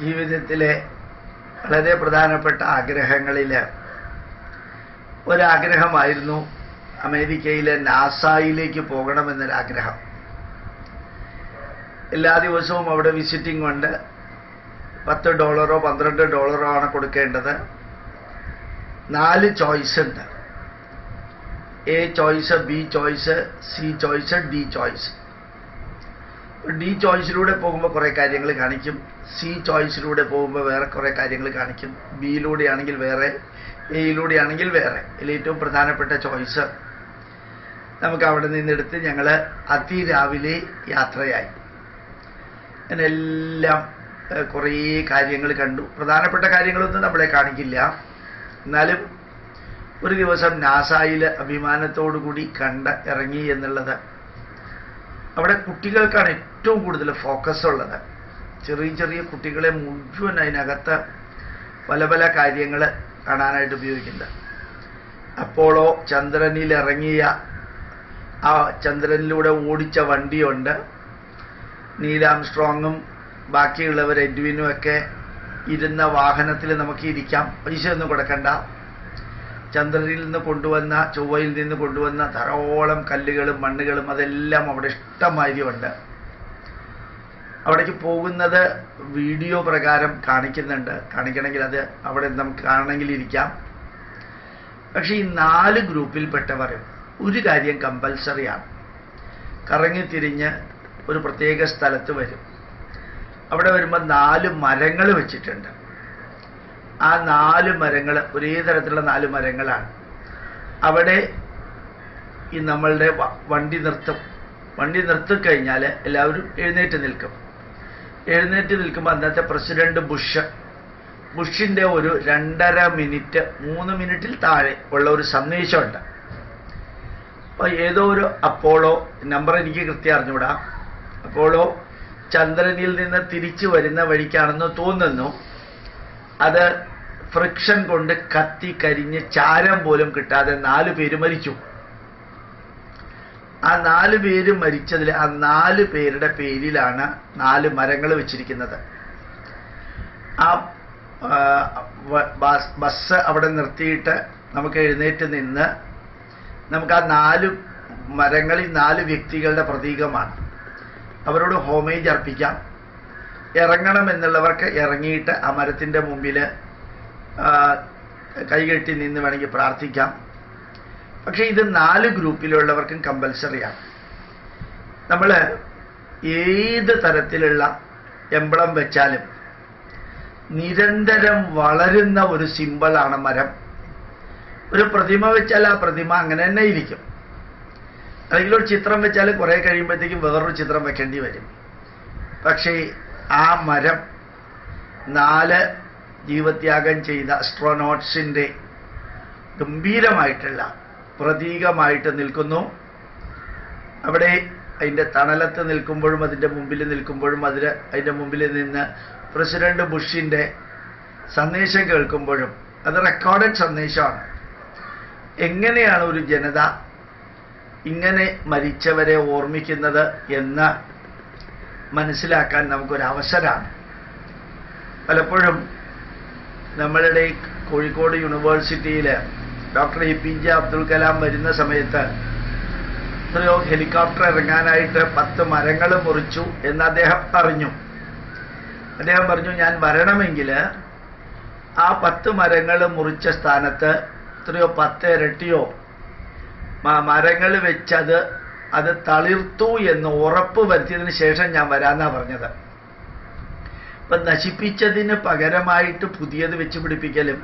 ജീവിതത്തിലെ വളരെ പ്രധാനപ്പെട്ട ആഗ്രഹങ്ങളിൽ ഒരാഗ്രഹമായിരുന്നു അമേരിക്കയിലെ നാസായിലേക്ക് പോകണമെന്നൊരാഗ്രഹം. എല്ലാ ദിവസവും അവിടെ വിസിറ്റിംഗ് ഉണ്ട്. പത്ത് ഡോളറോ പന്ത്രണ്ട് ഡോളറോ ആണ് കൊടുക്കേണ്ടത്. നാല് ചോയ്സ് ഉണ്ട്. A choice B choice C choice D choice. D ചോയ്സിലൂടെ പോകുമ്പോൾ കുറേ കാര്യങ്ങൾ കാണിക്കും സി ചോയ്സിലൂടെ പോകുമ്പോൾ വേറെ കുറേ കാര്യങ്ങൾ കാണിക്കും ബിയിലൂടെ ആണെങ്കിൽ വേറെ എയിലൂടെ ആണെങ്കിൽ വേറെ. ഇതിൽ ഏറ്റവും പ്രധാനപ്പെട്ട ചോയ്സ്. നമുക്ക് അവിടെ നിന്നെടുത്ത് ഞങ്ങൾ അതിരാവിലെ യാത്രയായി. അങ്ങനെ എല്ലാം കുറേ കാര്യങ്ങൾ കണ്ടു. പ്രധാനപ്പെട്ട കാര്യങ്ങളൊന്നും നമ്മളെ കാണിക്കില്ല. എന്നാലും ഒരു ദിവസം നാസായിൽ അഭിമാനത്തോടു കൂടി കണ്ട് ഇറങ്ങി എന്നുള്ളത് അവിടെ കുട്ടികൾക്കാണ് ഏറ്റവും കൂടുതൽ ഫോക്കസ് ഉള്ളത്. ചെറിയ ചെറിയ കുട്ടികളെ മുഴുവൻ അതിനകത്ത് പല പല കാര്യങ്ങൾ കാണാനായിട്ട് ഉപയോഗിക്കുന്നത് അപ്പോളോ ചന്ദ്രനിൽ ഇറങ്ങിയ ആ ചന്ദ്രനിലൂടെ ഓടിച്ച വണ്ടിയുണ്ട്. നീലാംസ്ട്രോങ്ങും ബാക്കിയുള്ളവർ എഡ്വിനും ഒക്കെ ഇരുന്ന വാഹനത്തിൽ നമുക്ക് ഇരിക്കാം. പൈസ ഒന്നും കൊടുക്കണ്ട. ചന്ദ്രനിൽ നിന്ന് കൊണ്ടുവന്ന ചൊവ്വയിൽ നിന്ന് കൊണ്ടുവന്ന ധാരാളം കല്ലുകളും മണ്ണുകളും അതെല്ലാം അവിടെ ഇഷ്ടമാതിരി ഉണ്ട് അവിടേക്ക് പോകുന്നത് വീഡിയോ പ്രകാരം കാണിക്കുന്നുണ്ട്. കാണിക്കണമെങ്കിൽ അത് അവിടെ നമുക്ക് കാണണമെങ്കിൽ ഇരിക്കാം. പക്ഷേ ഈ നാല് ഗ്രൂപ്പിൽപ്പെട്ടവർ ഒരു കാര്യം കമ്പൽസറിയാണ് കറങ്ങിത്തിരിഞ്ഞ് ഒരു പ്രത്യേക സ്ഥലത്ത് വരും. അവിടെ വരുമ്പോൾ നാല് മരങ്ങൾ വെച്ചിട്ടുണ്ട്. ആ നാല് മരങ്ങൾ ഒരേ തരത്തിലുള്ള നാല് മരങ്ങളാണ്. അവിടെ ഈ നമ്മളുടെ വണ്ടി നിർത്തും. വണ്ടി നിർത്തിക്കഴിഞ്ഞാൽ എല്ലാവരും എഴുന്നേറ്റ് നിൽക്കും. എഴുന്നേറ്റ് നിൽക്കുമ്പോൾ അന്നത്തെ പ്രസിഡന്റ് ബുഷ്. ബുഷിന്റെ ഒരു രണ്ടര മിനിറ്റ് മൂന്ന് മിനിറ്റിൽ താഴെ ഉള്ള ഒരു സന്ദേശമുണ്ട്. അപ്പോൾ ഏതോ ഒരു അപ്പോളോ നമ്പർ എനിക്ക് കൃത്യം അറിഞ്ഞൂടാ അപ്പോളോ ചന്ദ്രനിൽ നിന്ന് തിരിച്ചു വരുന്ന വഴിക്കാണെന്ന് തോന്നുന്നു. അത് ഫ്രിക്ഷൻ കൊണ്ട് കത്തി കരിഞ്ഞ് ചാരം പോലും കിട്ടാതെ നാല് പേര് മരിച്ചു. ആ നാല് പേര് മരിച്ചതിൽ ആ നാല് പേരുടെ പേരിലാണ് നാല് മരങ്ങൾ വെച്ചിരിക്കുന്നത്. ആ ബസ് അവിടെ നിർത്തിയിട്ട് നമുക്ക് എഴുന്നേറ്റ് നിന്ന് നമുക്ക് ആ നാല് മരങ്ങളിൽ നാല് വ്യക്തികളുടെ പ്രതീകമാണ്. അവരോട് ഹോമേജ് അർപ്പിക്കാം. ഇറങ്ങണം എന്നുള്ളവർക്ക് ഇറങ്ങിയിട്ട് ആ മരത്തിന്റെ മുമ്പിൽ കൈകെട്ടി നിന്ന് വേണമെങ്കിൽ പ്രാർത്ഥിക്കാം. പക്ഷേ ഇത് നാല് ഗ്രൂപ്പിലുള്ളവർക്കും കമ്പൽസറിയാണ്. നമ്മൾ ഏത് തരത്തിലുള്ള എംബ്ലം വെച്ചാലും നിരന്തരം വളരുന്ന ഒരു സിമ്പിളാണ് മരം. ഒരു പ്രതിമ വെച്ചാൽ ആ പ്രതിമ അങ്ങനെ തന്നെ ഇരിക്കും. അല്ലെങ്കിൽ ഒരു ചിത്രം വെച്ചാൽ കുറേ കഴിയുമ്പോഴത്തേക്കും വേറൊരു ചിത്രം വെക്കേണ്ടി വരും. പക്ഷേ ആ മരം നാല് ജീവത്യാഗം ചെയ്ത അസ്ട്രോനോട്ട്സിന്റെ ഗംഭീരമായിട്ടുള്ള പ്രതീകമായിട്ട് നിൽക്കുന്നു. അവിടെ അതിന്റെ തണലത്ത് നിൽക്കുമ്പോഴും അതിന്റെ മുമ്പിൽ നിൽക്കുമ്പോഴും അതിൽ അതിന്റെ മുമ്പിൽ നിന്ന് പ്രസിഡന്റ് ബുഷിന്റെ സന്ദേശം കേൾക്കുമ്പോഴും അത് റെക്കോർഡഡ് സന്ദേശമാണ്. എങ്ങനെയാണ് ഒരു ജനത ഇങ്ങനെ മരിച്ചവരെ ഓർമ്മിക്കുന്നത് എന്ന് മനസ്സിലാക്കാൻ നമുക്കൊരവസരമാണ്. പലപ്പോഴും നമ്മളുടെ കോഴിക്കോട് യൂണിവേഴ്സിറ്റിയിൽ doctor A P J Abdul Kalam വരുന്ന സമയത്ത് എത്രയോ ഹെലികോപ്റ്റർ ഇറങ്ങാനായിട്ട് പത്ത് മരങ്ങൾ മുറിച്ചു എന്ന് അദ്ദേഹം പറഞ്ഞു. അദ്ദേഹം പറഞ്ഞു ഞാൻ വരണമെങ്കിൽ ആ പത്ത് മരങ്ങൾ മുറിച്ച സ്ഥാനത്ത് എത്രയോ പത്ത് ഇരട്ടിയോ മരങ്ങൾ വെച്ചത് അത് തളിർത്തു എന്ന് ഉറപ്പ് വരുത്തിയതിന് ശേഷം ഞാൻ വരാന്നാ പറഞ്ഞത്. ഇപ്പൊ നശിപ്പിച്ചതിന് പകരമായിട്ട് പുതിയത് വെച്ച് പിടിപ്പിക്കലും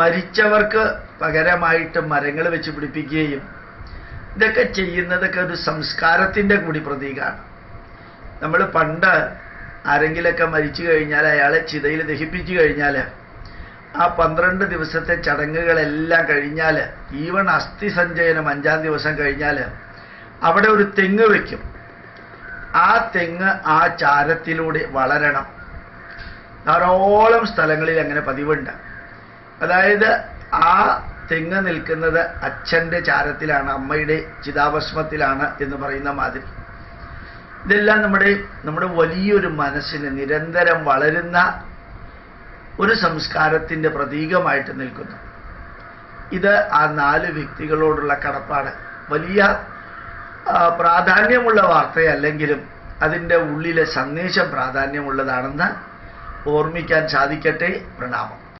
മരിച്ചവർക്ക് പകരമായിട്ട് മരങ്ങൾ വെച്ച് പിടിപ്പിക്കുകയും ഇതൊക്കെ ചെയ്യുന്നതൊക്കെ ഒരു സംസ്കാരത്തിന്റെ കൂടി പ്രതീകമാണ് നമ്മൾ പണ്ട് ആരെങ്കിലൊക്കെ മരിച്ചു കഴിഞ്ഞാൽ അയാളെ ചിതയിൽ ദഹിപ്പിച്ചു കഴിഞ്ഞാൽ ആ പന്ത്രണ്ട് ദിവസത്തെ ചടങ്ങുകളെല്ലാം കഴിഞ്ഞാൽ ഈവൺ അസ്ഥി സഞ്ചയനം അഞ്ചാം ദിവസം കഴിഞ്ഞാൽ അവിടെ ഒരു തെങ്ങ് വയ്ക്കും ആ തെങ്ങ് ആ ചാരത്തിലൂടെ വളരണം. ധാരാളം സ്ഥലങ്ങളിൽ അങ്ങനെ പതിവുണ്ട്. അതായത് ആ തെങ്ങ് നിൽക്കുന്നത് അച്ഛന്റെ ചാരത്തിലാണ് അമ്മയുടെ ചിതാഭസ്മത്തിലാണ് എന്ന് പറയുന്ന മാതിരി. ഇതെല്ലാം നമ്മുടെ നമ്മുടെ വലിയൊരു മനസ്സിന് നിരന്തരം വളരുന്ന ഒരു സംസ്കാരത്തിന്റെ പ്രതീകമായിട്ട് നിൽക്കുന്നു. ഇത് ആ നാല് വ്യക്തികളോടുള്ള കടപ്പാട്. വലിയ പ്രാധാന്യമുള്ള വാർത്തയല്ലെങ്കിലും അതിന്റെ ഉള്ളിലെ സന്ദേശം പ്രാധാന്യമുള്ളതാണെന്ന് ഓർമ്മിക്കാൻ സാധിക്കട്ടെ. പ്രണാമം.